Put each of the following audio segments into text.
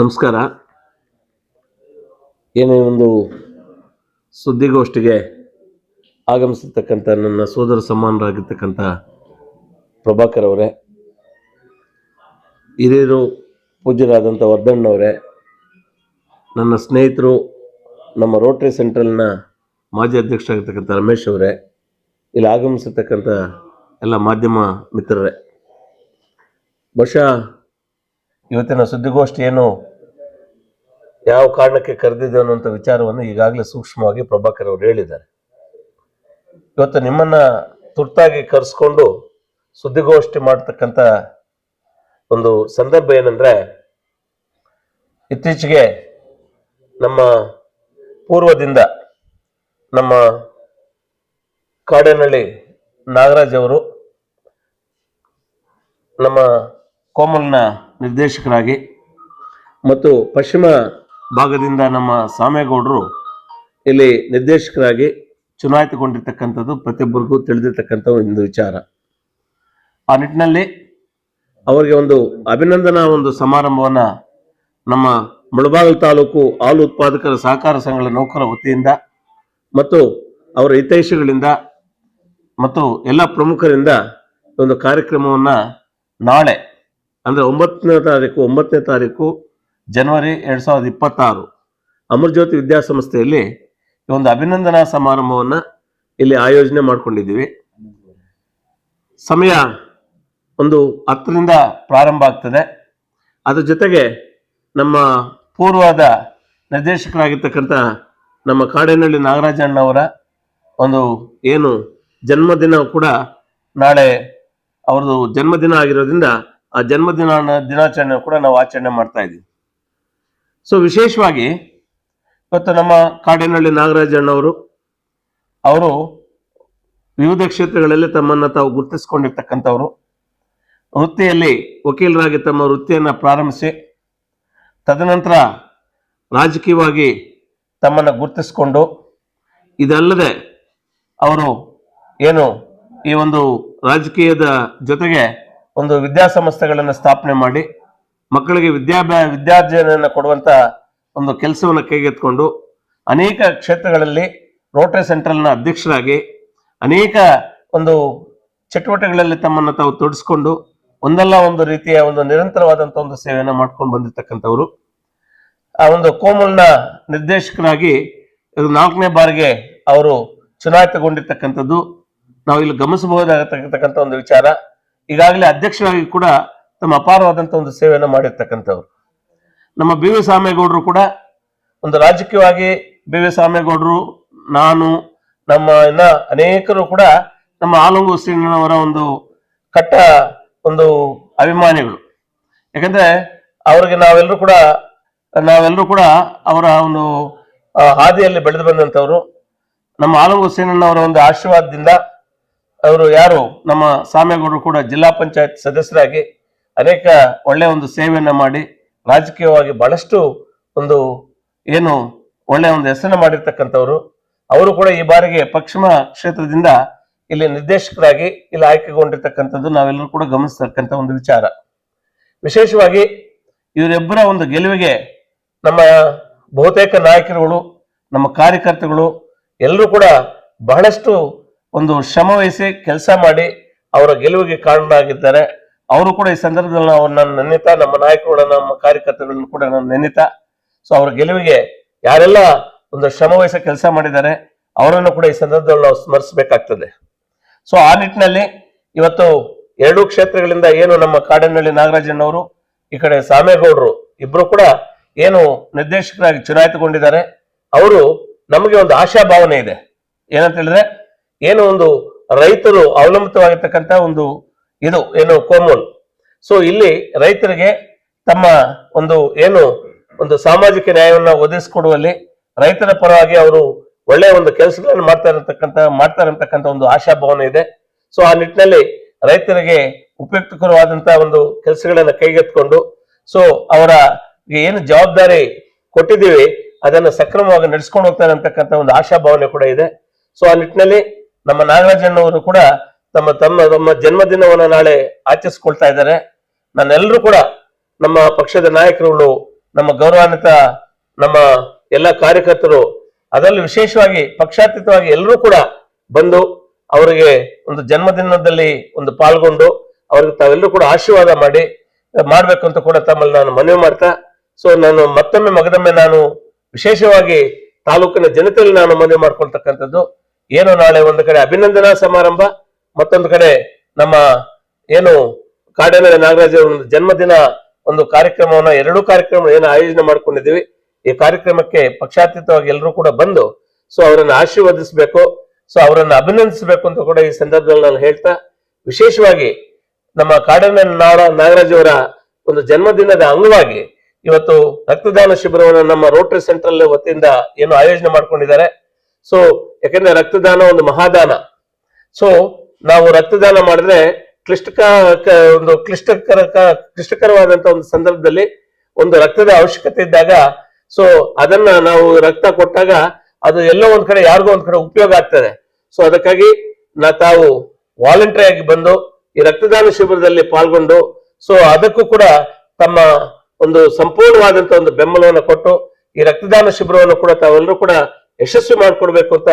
ನಮಸ್ಕಾರ. ಏನೇ ಒಂದು ಸುದ್ದಿಗೋಷ್ಠಿಗೆ ಆಗಮಿಸಿರ್ತಕ್ಕಂಥ ನನ್ನ ಸೋದರ ಸಮಾನರಾಗಿರ್ತಕ್ಕಂಥ ಪ್ರಭಾಕರ್ ಅವರೇ, ಹಿರಿಯರು ಪೂಜ್ಯರಾದಂಥ ವರ್ಧಣ್ಣವರೇ ನನ್ನ ಸ್ನೇಹಿತರು ನಮ್ಮ ರೋಟರಿ ಸೆಂಟ್ರಲ್ನ ಮಾಜಿ ಅಧ್ಯಕ್ಷರಾಗಿರ್ತಕ್ಕಂಥ ರಮೇಶ್ ಅವರೇ, ಇಲ್ಲಿ ಆಗಮಿಸಿರ್ತಕ್ಕಂಥ ಎಲ್ಲ ಮಾಧ್ಯಮ ಮಿತ್ರರೇ. ಬಹುಶಃ ಇವತ್ತಿನ ಸುದ್ದಿಗೋಷ್ಠಿ ಏನು ಯಾವ ಕಾರಣಕ್ಕೆ ಕರೆದಿದ್ದೆ ಅನ್ನುವಂಥ ವಿಚಾರವನ್ನು ಈಗಾಗಲೇ ಸೂಕ್ಷ್ಮವಾಗಿ ಪ್ರಭಾಕರ್ ಅವರು ಹೇಳಿದ್ದಾರೆ. ಇವತ್ತು ನಿಮ್ಮನ್ನ ತುರ್ತಾಗಿ ಕರೆಸ್ಕೊಂಡು ಸುದ್ದಿಗೋಷ್ಠಿ ಮಾಡ್ತಕ್ಕಂಥ ಒಂದು ಸಂದರ್ಭ ಏನಂದ್ರೆ, ಇತ್ತೀಚೆಗೆ ನಮ್ಮ ಪೂರ್ವದಿಂದ ನಮ್ಮ ಕಾಡೇನಹಳ್ಳಿ ನಾಗರಾಜ್ ಅವರು ನಮ್ಮ ಕೋಮಲ್ನ ನಿರ್ದೇಶಕರಾಗಿ ಮತ್ತು ಪಶ್ಚಿಮ ಭಾಗದಿಂದ ನಮ್ಮ ಸಾಮೇಗೌಡರು ಇಲ್ಲಿ ನಿರ್ದೇಶಕರಾಗಿ ಚುನಾಯಿತಗೊಂಡಿರ್ತಕ್ಕಂಥದ್ದು ಪ್ರತಿಯೊಬ್ಬರಿಗೂ ತಿಳಿದಿರ್ತಕ್ಕಂಥ ಒಂದು ವಿಚಾರ. ಆ ನಿಟ್ಟಿನಲ್ಲಿ ಅವರಿಗೆ ಒಂದು ಅಭಿನಂದನಾ ಒಂದು ಸಮಾರಂಭವನ್ನು ನಮ್ಮ ಮುಳಬಾಗಲ್ ತಾಲೂಕು ಹಾಲು ಉತ್ಪಾದಕರ ಸಹಕಾರ ಸಂಘಗಳ ನೌಕರ ವತಿಯಿಂದ ಮತ್ತು ಅವರ ಹಿತೈಷಿಗಳಿಂದ ಮತ್ತು ಎಲ್ಲ ಪ್ರಮುಖರಿಂದ ಒಂದು ಕಾರ್ಯಕ್ರಮವನ್ನು ನಾಳೆ ಅಂದ್ರೆ ಒಂಬತ್ತನೇ ತಾರೀಕು ಒಂಬತ್ತನೇ ತಾರೀಕು ಜನವರಿ ಎರಡು ಸಾವಿರದ ಇಪ್ಪತ್ತಾರು. ಅಮರಜ್ಯೋತಿ ವಿದ್ಯಾಸಂಸ್ಥೆಯಲ್ಲಿ ಒಂದು ಅಭಿನಂದನಾ ಸಮಾರಂಭವನ್ನು ಇಲ್ಲಿ ಆಯೋಜನೆ ಮಾಡ್ಕೊಂಡಿದ್ದೀವಿ. ಸಮಯ ಒಂದು ಹತ್ತರಿಂದ ಪ್ರಾರಂಭ ಆಗ್ತದೆ. ಅದ್ರ ಜೊತೆಗೆ ನಮ್ಮ ಪೂರ್ವದ ನಿರ್ದೇಶಕರಾಗಿರ್ತಕ್ಕಂಥ ನಮ್ಮ ಕಾಡೇನಹಳ್ಳಿ ನಾಗರಾಜಣ್ಣವರ ಒಂದು ಏನು ಜನ್ಮದಿನ ಕೂಡ ನಾಳೆ ಅವರದು ಜನ್ಮದಿನ ಆಗಿರೋದ್ರಿಂದ ಆ ಜನ್ಮದಿನ ದಿನಾಚರಣೆ ಕೂಡ ನಾವು ಆಚರಣೆ ಮಾಡ್ತಾ ಇದ್ದೀವಿ. ಸೊ ವಿಶೇಷವಾಗಿ ಇವತ್ತು ನಮ್ಮ ಕಾಡಿನಹಳ್ಳಿ ನಾಗರಾಜಣ್ಣವರು, ಅವರು ವಿವಿಧ ಕ್ಷೇತ್ರಗಳಲ್ಲಿ ತಮ್ಮನ್ನ ತಾವು ಗುರುತಿಸಿಕೊಂಡಿರ್ತಕ್ಕಂಥವ್ರು. ವೃತ್ತಿಯಲ್ಲಿ ವಕೀಲರಾಗಿ ತಮ್ಮ ವೃತ್ತಿಯನ್ನು ಪ್ರಾರಂಭಿಸಿ, ತದನಂತರ ರಾಜಕೀಯವಾಗಿ ತಮ್ಮನ್ನು ಗುರುತಿಸಿಕೊಂಡು, ಇದಲ್ಲದೆ ಅವರು ಏನು ಈ ಒಂದು ರಾಜಕೀಯದ ಜೊತೆಗೆ ಒಂದು ವಿದ್ಯಾಸಂಸ್ಥೆಗಳನ್ನು ಸ್ಥಾಪನೆ ಮಾಡಿ ಮಕ್ಕಳಿಗೆ ವಿದ್ಯಾಭ್ಯಾ ವಿದ್ಯಾರ್ಜನೆಯನ್ನು ಕೊಡುವಂತ ಒಂದು ಕೆಲಸವನ್ನು ಕೈಗೆತ್ಕೊಂಡು ಅನೇಕ ಕ್ಷೇತ್ರಗಳಲ್ಲಿ ರೋಟರಿ ಸೆಂಟ್ರಲ್ನ ಅಧ್ಯಕ್ಷರಾಗಿ ಅನೇಕ ಒಂದು ಚಟುವಟಿಕೆಗಳಲ್ಲಿ ತಮ್ಮನ್ನು ತಾವು ತೊಡಸ್ಕೊಂಡು ಒಂದಲ್ಲ ಒಂದು ರೀತಿಯ ಒಂದು ನಿರಂತರವಾದಂಥ ಒಂದು ಸೇವೆಯನ್ನು ಮಾಡ್ಕೊಂಡು ಬಂದಿರತಕ್ಕಂಥವ್ರು. ಆ ಒಂದು ಕೋಮಲ್ನ ನಿರ್ದೇಶಕರಾಗಿ ಇದು ನಾಲ್ಕನೇ ಬಾರಿಗೆ ಅವರು ಚುನಾಯಿತಗೊಂಡಿರ್ತಕ್ಕಂಥದ್ದು. ನಾವು ಇಲ್ಲಿ ಗಮನಿಸಬಹುದಾಗತಕ್ಕಂಥ ಒಂದು ವಿಚಾರ. ಈಗಾಗಲೇ ಅಧ್ಯಕ್ಷರಾಗಿ ಕೂಡ ತಮ್ಮ ಅಪಾರವಾದಂತ ಒಂದು ಸೇವೆಯನ್ನು ಮಾಡಿರ್ತಕ್ಕಂಥವ್ರು. ನಮ್ಮ ಬಿ ವಿ ಸಾಮೇಗೌಡರು ಕೂಡ ಒಂದು ರಾಜಕೀಯವಾಗಿ ಬಿ ವಿ ಸಾಮೇಗೌಡರು ನಾನು, ನಮ್ಮ ಇನ್ನ ಅನೇಕರು ಕೂಡ ನಮ್ಮ ಆಲಂಗು ಶ್ರೀಣ್ಣನವರ ಒಂದು ಕಟ್ಟ ಒಂದು ಅಭಿಮಾನಿಗಳು. ಯಾಕಂದ್ರೆ ಅವ್ರಿಗೆ ನಾವೆಲ್ಲರೂ ಕೂಡ ನಾವೆಲ್ಲರೂ ಕೂಡ ಅವರ ಒಂದು ಹಾದಿಯಲ್ಲಿ ಬೆಳೆದು ಬಂದಂಥವ್ರು. ನಮ್ಮ ಆಲಂಗು ಶ್ರೀಣ್ಣನವರ ಒಂದು ಆಶೀರ್ವಾದದಿಂದ ಅವರು ಯಾರು? ನಮ್ಮ ಸಾಮೇಗೌಡರು ಕೂಡ ಜಿಲ್ಲಾ ಪಂಚಾಯತ್ ಸದಸ್ಯರಾಗಿ ಅನೇಕ ಒಳ್ಳೆಯ ಒಂದು ಸೇವೆಯನ್ನು ಮಾಡಿ ರಾಜಕೀಯವಾಗಿ ಬಹಳಷ್ಟು ಒಂದು ಏನು ಒಳ್ಳೆಯ ಒಂದು ಹೆಸರನ್ನು ಮಾಡಿರ್ತಕ್ಕಂಥವ್ರು. ಅವರು ಕೂಡ ಈ ಬಾರಿಗೆ ಪಶ್ಚಿಮ ಕ್ಷೇತ್ರದಿಂದ ಇಲ್ಲಿ ನಿರ್ದೇಶಕರಾಗಿ ಇಲ್ಲಿ ಆಯ್ಕೆಗೊಂಡಿರ್ತಕ್ಕಂಥದ್ದು ನಾವೆಲ್ಲರೂ ಕೂಡ ಗಮನಿಸ್ತಕ್ಕಂಥ ಒಂದು ವಿಚಾರ. ವಿಶೇಷವಾಗಿ ಇವರಿಬ್ಬರ ಒಂದು ಗೆಲುವಿಗೆ ನಮ್ಮ ಬಹುತೇಕ ನಾಯಕರುಗಳು, ನಮ್ಮ ಕಾರ್ಯಕರ್ತರುಗಳು ಎಲ್ಲರೂ ಕೂಡ ಬಹಳಷ್ಟು ಒಂದು ಶ್ರಮ ಕೆಲಸ ಮಾಡಿ ಅವರ ಗೆಲುವಿಗೆ ಕಾರಣರಾಗಿದ್ದಾರೆ. ಅವರು ಕೂಡ ಈ ಸಂದರ್ಭದಲ್ಲಿ ನಾವು ನನ್ನ ನೆನೆತಾ ನಮ್ಮ ನಾಯಕರುಗಳನ್ನ ನಮ್ಮ ಕಾರ್ಯಕರ್ತರುಗಳನ್ನು ಕೂಡ ನಾನು ನೆನೆತಾ ಸೊ ಅವರ ಗೆಲುವಿಗೆ ಯಾರೆಲ್ಲ ಒಂದು ಶ್ರಮ ಕೆಲಸ ಮಾಡಿದ್ದಾರೆ, ಅವರನ್ನು ಕೂಡ ಈ ಸಂದರ್ಭದಲ್ಲಿ ನಾವು ಸ್ಮರಿಸಬೇಕಾಗ್ತದೆ. ಸೊ ಆ ನಿಟ್ಟಿನಲ್ಲಿ ಇವತ್ತು ಎರಡೂ ಕ್ಷೇತ್ರಗಳಿಂದ ಏನು ನಮ್ಮ ಕಾಡನಹಳ್ಳಿ ನಾಗರಾಜಣ್ಣವರು ಈ ಕಡೆ ಸಾಮೇಗೌಡರು ಇಬ್ರು ಕೂಡ ಏನು ನಿರ್ದೇಶಕರಾಗಿ ಚುನಾಯಿತಗೊಂಡಿದ್ದಾರೆ. ಅವರು ನಮಗೆ ಒಂದು ಆಶಾ ಭಾವನೆ ಇದೆ. ಏನಂತ ಹೇಳಿದ್ರೆ ಏನು ಒಂದು ರೈತರು ಅವಲಂಬಿತವಾಗಿರ್ತಕ್ಕಂಥ ಒಂದು ಇದು, ಏನು ಕೋಮೋಲ್ ಸೊ ಇಲ್ಲಿ ರೈತರಿಗೆ ತಮ್ಮ ಒಂದು ಏನು ಒಂದು ಸಾಮಾಜಿಕ ನ್ಯಾಯವನ್ನ ಒದಗಿಸಿಕೊಡುವಲ್ಲಿ ರೈತರ ಪರವಾಗಿ ಅವರು ಒಳ್ಳೆಯ ಒಂದು ಕೆಲಸಗಳನ್ನು ಮಾಡ್ತಾ ಇರತಕ್ಕಂಥ ಮಾಡ್ತಾ ಇರತಕ್ಕಂಥ ಒಂದು ಆಶಾಭಾವನೆ ಇದೆ. ಸೊ ಆ ನಿಟ್ಟಿನಲ್ಲಿ ರೈತರಿಗೆ ಉಪಯುಕ್ತಕರವಾದಂತಹ ಒಂದು ಕೆಲಸಗಳನ್ನ ಕೈಗೆತ್ಕೊಂಡು ಸೊ ಅವರ ಏನು ಜವಾಬ್ದಾರಿ ಕೊಟ್ಟಿದ್ದೀವಿ, ಅದನ್ನು ಸಕ್ರಮವಾಗಿ ನಡೆಸ್ಕೊಂಡು ಹೋಗ್ತಾರೆ ಅಂತಕ್ಕಂಥ ಒಂದು ಆಶಾಭಾವನೆ ಕೂಡ ಇದೆ. ಸೊ ಆ ನಿಟ್ಟಿನಲ್ಲಿ ನಮ್ಮ ನಾಗರಾಜಣ್ಣವರು ಕೂಡ ತಮ್ಮ ತಮ್ಮ ತಮ್ಮ ಜನ್ಮದಿನವನ್ನ ನಾಳೆ ಆಚರಿಸ್ಕೊಳ್ತಾ ಇದ್ದಾರೆ. ನಾನೆಲ್ಲರೂ ಕೂಡ ನಮ್ಮ ಪಕ್ಷದ ನಾಯಕರುಗಳು, ನಮ್ಮ ಗೌರವಾನ್ವಿತ ನಮ್ಮ ಎಲ್ಲ ಕಾರ್ಯಕರ್ತರು, ಅದರಲ್ಲಿ ವಿಶೇಷವಾಗಿ ಪಕ್ಷಾತೀತವಾಗಿ ಎಲ್ಲರೂ ಕೂಡ ಬಂದು ಅವರಿಗೆ ಒಂದು ಜನ್ಮದಿನದಲ್ಲಿ ಒಂದು ಪಾಲ್ಗೊಂಡು ಅವ್ರಿಗೆ ತಾವೆಲ್ಲರೂ ಕೂಡ ಆಶೀರ್ವಾದ ಮಾಡಿ ಮಾಡ್ಬೇಕು ಅಂತ ಕೂಡ ತಮ್ಮಲ್ಲಿ ನಾನು ಮನವಿ ಮಾಡ್ತಾ, ಸೊ ನಾನು ಮತ್ತೊಮ್ಮೆ ಮಗದೊಮ್ಮೆ ನಾನು ವಿಶೇಷವಾಗಿ ತಾಲೂಕಿನ ಜನತೆಯಲ್ಲಿ ನಾನು ಮನವಿ ಮಾಡ್ಕೊಳ್ತಕ್ಕಂಥದ್ದು. ಏನು ನಾಳೆ ಒಂದು ಕಡೆ ಅಭಿನಂದನಾ ಸಮಾರಂಭ, ಮತ್ತೊಂದು ಕಡೆ ನಮ್ಮ ಏನು ಕಾಡೇನಹಳ್ಳಿ ನಾಗರಾಜ್ ಅವರ ಜನ್ಮದಿನ ಒಂದು ಕಾರ್ಯಕ್ರಮವನ್ನ, ಎರಡು ಕಾರ್ಯಕ್ರಮ ಏನು ಆಯೋಜನೆ ಮಾಡ್ಕೊಂಡಿದ್ದೀವಿ. ಈ ಕಾರ್ಯಕ್ರಮಕ್ಕೆ ಪಕ್ಷಾತೀತವಾಗಿ ಎಲ್ಲರೂ ಕೂಡ ಬಂದು, ಸೊ ಅವರನ್ನು ಆಶೀರ್ವದಿಸಬೇಕು, ಸೊ ಅವರನ್ನು ಅಭಿನಂದಿಸಬೇಕು ಅಂತ ಕೂಡ ಈ ಸಂದರ್ಭದಲ್ಲಿ ನಾನು ಹೇಳ್ತಾ, ವಿಶೇಷವಾಗಿ ನಮ್ಮ ಕಾಡನ ನಾಡ ನಾಗರಾಜ್ ಅವರ ಒಂದು ಜನ್ಮದಿನದ ಅಂಗವಾಗಿ ಇವತ್ತು ರಕ್ತದಾನ ಶಿಬಿರವನ್ನು ನಮ್ಮ ರೋಟರಿ ಸೆಂಟ್ರಲ್ ವತಿಯಿಂದ ಏನು ಆಯೋಜನೆ ಮಾಡ್ಕೊಂಡಿದ್ದಾರೆ. ಸೊ ಯಾಕಂದ್ರೆ ರಕ್ತದಾನ ಒಂದು ಮಹಾದಾನ. ಸೊ ನಾವು ರಕ್ತದಾನ ಮಾಡಿದ್ರೆ ಕ್ಲಿಷ್ಟಕ ಒಂದು ಕ್ಲಿಷ್ಟಕರ ಕ್ಲಿಷ್ಟಕರವಾದಂತ ಒಂದು ಸಂದರ್ಭದಲ್ಲಿ ಒಂದು ರಕ್ತದ ಅವಶ್ಯಕತೆ ಇದ್ದಾಗ ಸೊ ಅದನ್ನ ನಾವು ರಕ್ತ ಕೊಟ್ಟಾಗ ಅದು ಎಲ್ಲೋ ಒಂದ್ ಕಡೆ, ಯಾರಿಗೋ ಒಂದ್ ಕಡೆ ಉಪಯೋಗ ಆಗ್ತದೆ. ಸೊ ಅದಕ್ಕಾಗಿ ನಾ, ತಾವು ವಾಲಂಟರಿ ಆಗಿ ಬಂದು ಈ ರಕ್ತದಾನ ಶಿಬಿರದಲ್ಲಿ ಪಾಲ್ಗೊಂಡು ಸೊ ಅದಕ್ಕೂ ಕೂಡ ತಮ್ಮ ಒಂದು ಸಂಪೂರ್ಣವಾದಂತ ಒಂದು ಬೆಂಬಲವನ್ನು ಕೊಟ್ಟು ಈ ರಕ್ತದಾನ ಶಿಬಿರವನ್ನು ಕೂಡ ತಾವೆಲ್ಲರೂ ಕೂಡ ಯಶಸ್ವಿ ಮಾಡ್ಕೊಡ್ಬೇಕು ಅಂತ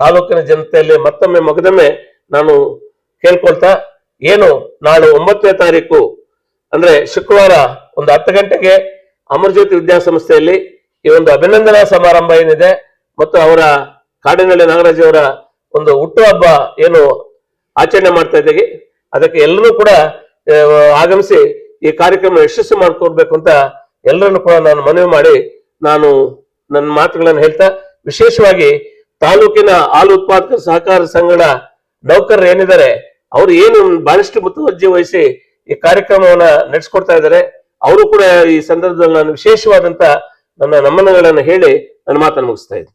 ತಾಲೂಕಿನ ಜನತೆಯಲ್ಲಿ ಮತ್ತೊಮ್ಮೆ ಮಗದೊಮ್ಮೆ ನಾನು ಕೇಳ್ಕೊಳ್ತಾ, ಏನು ನಾಳೆ ಒಂಬತ್ತನೇ ತಾರೀಕು, ಅಂದ್ರೆ ಶುಕ್ರವಾರ ಒಂದು ಹತ್ತು ಗಂಟೆಗೆ ಅಮರಜ್ಯೋತಿ ವಿದ್ಯಾಸಂಸ್ಥೆಯಲ್ಲಿ ಈ ಒಂದು ಅಭಿನಂದನಾ ಸಮಾರಂಭ ಏನಿದೆ ಮತ್ತು ಅವರ ಕಾಡಿನಳ್ಳಿ ನಾಗರಾಜ್ ಅವರ ಒಂದು ಹುಟ್ಟುಹಬ್ಬ ಏನು ಆಚರಣೆ ಮಾಡ್ತಾ ಇದ್ದೀವಿ. ಅದಕ್ಕೆ ಎಲ್ಲರೂ ಕೂಡ ಆಗಮಿಸಿ ಈ ಕಾರ್ಯಕ್ರಮ ಯಶಸ್ವಿ ಮಾಡ್ಕೊಡ್ಬೇಕು ಅಂತ ಎಲ್ಲರನ್ನು ಕೂಡ ನಾನು ಮನವಿ ಮಾಡಿ ನಾನು ನನ್ನ ಮಾತುಗಳನ್ನು ಹೇಳ್ತಾ ವಿಶೇಷವಾಗಿ ತಾಲೂಕಿನ ಹಾಲು ಉತ್ಪಾದಕ ಸಹಕಾರ ಸಂಘದ ನೌಕರರು ಏನಿದ್ದಾರೆ, ಅವರು ಏನು ಬಹಳಷ್ಟು ಮುತುವರ್ಜಿ ವಹಿಸಿ ಈ ಕಾರ್ಯಕ್ರಮವನ್ನ ನಡೆಸ್ಕೊಡ್ತಾ ಇದ್ದಾರೆ. ಅವರು ಕೂಡ ಈ ಸಂದರ್ಭದಲ್ಲಿ ನಾನು ವಿಶೇಷವಾದಂತ ನನ್ನ ನಮನಗಳನ್ನು ಹೇಳಿ ನನ್ನ ಮಾತನ್ನು ಮುಗಿಸ್ತಾ ಇದ್ದೀನಿ.